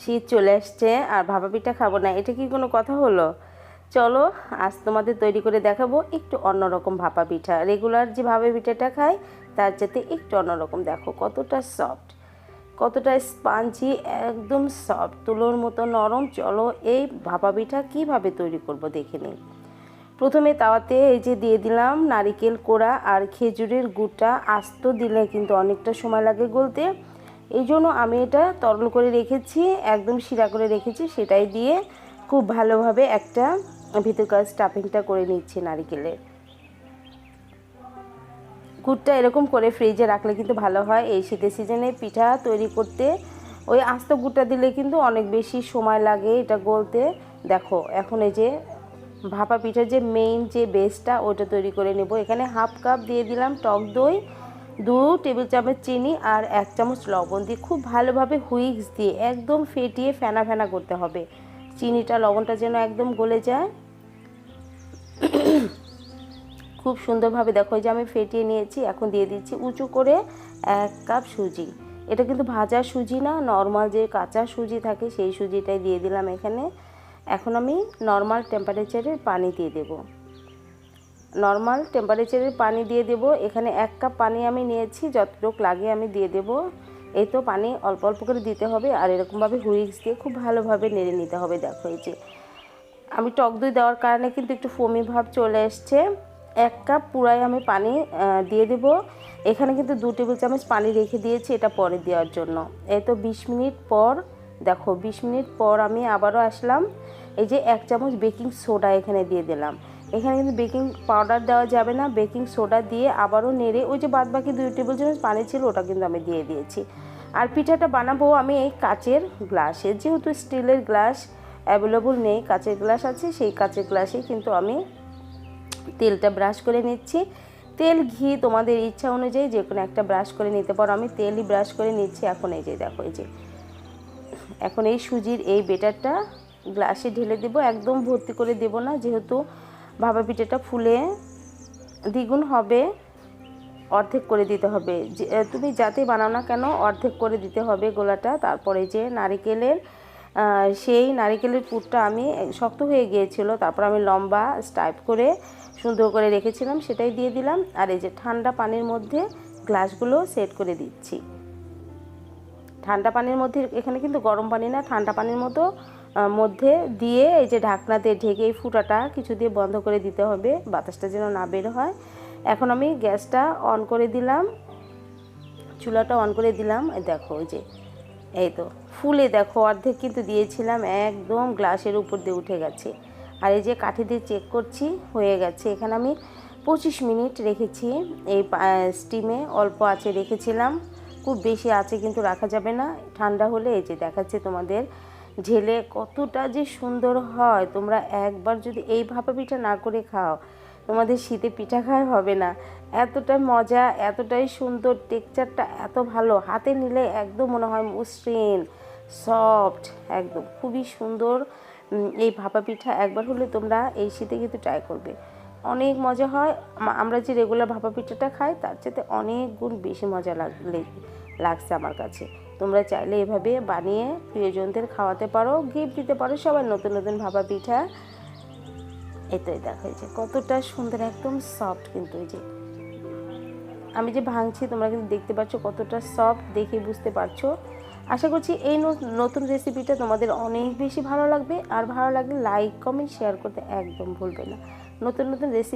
শীত চলে আসছে আর ভাপা পিঠা খাব না, এটা কি কোনো কথা হলো? চলো, আজ তোমাদের তৈরি করে দেখাবো একটু অন্যরকম ভাপা পিঠা। রেগুলার যে ভাপা পিঠাটা খাই, তার চাইতে একটু অন্যরকম। দেখো কতটা সফট কতটা স্পাঞ্জি একদম সফট তুলোর মতো নরম, চলো এই ভাপা পিঠা কীভাবে তৈরি করব দেখে নিই। প্রথমে তাওয়াতে এই যে দিয়ে দিলাম নারিকেল কোড়া আর খেজুরের গুড়টা আস্ত দিলে কিন্তু অনেকটা সময় লাগে গলতে। এই জন্য আমি এটা তরল করে রেখেছি, একদম শিরা করে রেখেছি, সেটাই দিয়ে খুব ভালোভাবে একটা ভিতরকার স্টাফিংটা করে নিচ্ছি নারিকেলের। গুড়টা এরকম করে ফ্রিজে রাখলে কিন্তু ভালো হয়, এই শীতের সিজনে পিঠা তৈরি করতে। ওই আস্ত গুড়টা দিলে কিন্তু অনেক বেশি সময় লাগে এটা গলতে। দেখো, এখন এই যে ভাপা পিঠার যে মেইন যে বেসটা ওটা তৈরি করে নেব। এখানে হাফ কাপ দিয়ে দিলাম টক দই দু টেবিল চামচ চিনি আর এক চামচ লবণ দিয়ে খুব ভালোভাবে হুইক্স দিয়ে একদম ফেটিয়ে ফেনা ফেনা করতে হবে। চিনিটা, লবণটা যেন একদম গলে যায়। খুব সুন্দরভাবে দেখো যে আমি ফেটিয়ে নিয়েছি, এখন দিয়ে দিচ্ছি উঁচু করে এক কাপ সুজি। এটা কিন্তু ভাজা সুজি না, নর্মাল যে কাঁচা সুজি থাকে সেই সুজিটাই দিয়ে দিলাম এখানে। এখন আমি নর্মাল টেম্পারেচারের পানি দিয়ে দেব। নর্মাল টেম্পারেচারের পানি দিয়ে দেব। এখানে এক কাপ পানি আমি নিয়েছি, যতটুক লাগে আমি দিয়ে দেব। এই তো পানি অল্প অল্প করে দিতে হবে আর এরকমভাবে হুইক্স দিয়ে খুব ভালোভাবে নেড়ে নিতে হবে, দেখো এই যে। আমি টক দই দেওয়ার কারণে কিন্তু একটু ফমি ভাব চলে এসছে। এক কাপ পুরাই আমি পানি দিয়ে দেব। এখানে কিন্তু দু টেবিল চামচ পানি রেখে দিয়েছি এটা পরে দেওয়ার জন্য। এই তো বিশ মিনিট পর, দেখো বিশ মিনিট পর আমি আবারও আসলাম। এই যে এক চামচ বেকিং সোডা এখানে দিয়ে দিলাম। এখানে কিন্তু বেকিং পাউডার দেওয়া যাবে না। বেকিং সোডা দিয়ে আবারও নেড়ে ওই যে বাদ বাকি দুই টেবিল চামচ পানি ছিল, ওটা কিন্তু আমি দিয়ে দিয়েছি। আর পিঠাটা বানাবো আমি এই কাচের গ্লাসে। যেহেতু স্টিলের গ্লাস অ্যাভেলেবল নেই, কাচের গ্লাস আছে, সেই কাচের গ্লাসেই কিন্তু আমি তেলটা ব্রাশ করে নিচ্ছি। তেল, ঘি তোমাদের ইচ্ছা অনুযায়ী যে কোনো একটা ব্রাশ করে নিতে পারো। আমি তেলই ব্রাশ করে নিচ্ছি এখন এই যে, দেখো এই যে। এখন এই সুজির এই বেটারটা গ্লাসে ঢেলে দেব। একদম ভর্তি করে দেব না, যেহেতু ভাপা পিঠাটা ফুলে দ্বিগুণ হবে, অর্ধেক করে দিতে হবে। তুমি যাতে বানাও না কেন, অর্ধেক করে দিতে হবে গোলাটা। তারপরে যে নারিকেলের সেই নারিকেলের পুরটা আমি শক্ত হয়ে গিয়েছিল। তারপর আমি লম্বা স্টাইপ করে সুন্দর করে রেখেছিলাম, সেটাই দিয়ে দিলাম। আর এই যে ঠান্ডা পানির মধ্যে গ্লাসগুলো সেট করে দিচ্ছি। ঠান্ডা পানির মধ্যে, এখানে কিন্তু গরম পানি না, ঠান্ডা পানির মতো মধ্যে দিয়ে এই যে ঢাকনাতে ঢেকে এই ফুটাটা কিছু দিয়ে বন্ধ করে দিতে হবে, বাতাসটা যেন না বের হয়। এখন আমি গ্যাসটা অন করে দিলাম, চুলাটা অন করে দিলাম। দেখো ওই যে, এই তো, ফুলে দেখো, অর্ধেক কিন্তু দিয়েছিলাম, একদম গ্লাসের উপর দিয়ে উঠে গেছে। আর এই যে কাঠি দিয়ে চেক করছি, হয়ে গেছে। এখানে আমি পঁচিশ মিনিট রেখেছি, এই স্টিমে অল্প আছে রেখেছিলাম। খুব বেশি আছে কিন্তু রাখা যাবে না। ঠান্ডা হলে এই যে দেখাচ্ছে তোমাদের ঢেলে কতটা যে সুন্দর হয়। তোমরা একবার যদি এই ভাপা পিঠা না করে খাও, তোমাদের শীতে পিঠা খাওয়া হবে না। এতটাই মজা, এতটাই সুন্দর, টেক্সচারটা এত ভালো। হাতে নিলে একদম মনে হয় মসৃণ, সফট, একদম। খুবই সুন্দর এই ভাপা পিঠা একবার হলে তোমরা এই শীতে কিন্তু ট্রাই করবে। অনেক মজা হয়। আমরা যে রেগুলার ভাপা পিঠাটা খাই, তার চাইতে অনেক গুণ বেশি মজা লাগলে লাগছে আমার কাছে। তোমরা চাইলে এভাবে বানিয়ে প্রিয়জনদের খাওয়াতে পারো গিফট দিতে পারো সবাই নতুন নতুন ভাপা পিঠা। এই দেখা যে কতটা সুন্দর, একদম সফট কিন্তু এই যে। আমি যে ভাঙছি, তোমরা কিন্তু দেখতে পাচ্ছ কতটা সফট দেখে বুঝতে পারছ। আশা করছি এই নতুন রেসিপিটা তোমাদের অনেক বেশি ভালো লাগবে। আর ভালো লাগলে লাইক কমেন্ট শেয়ার করতে একদম ভুলবে না। নতুন নতুন রেসিপি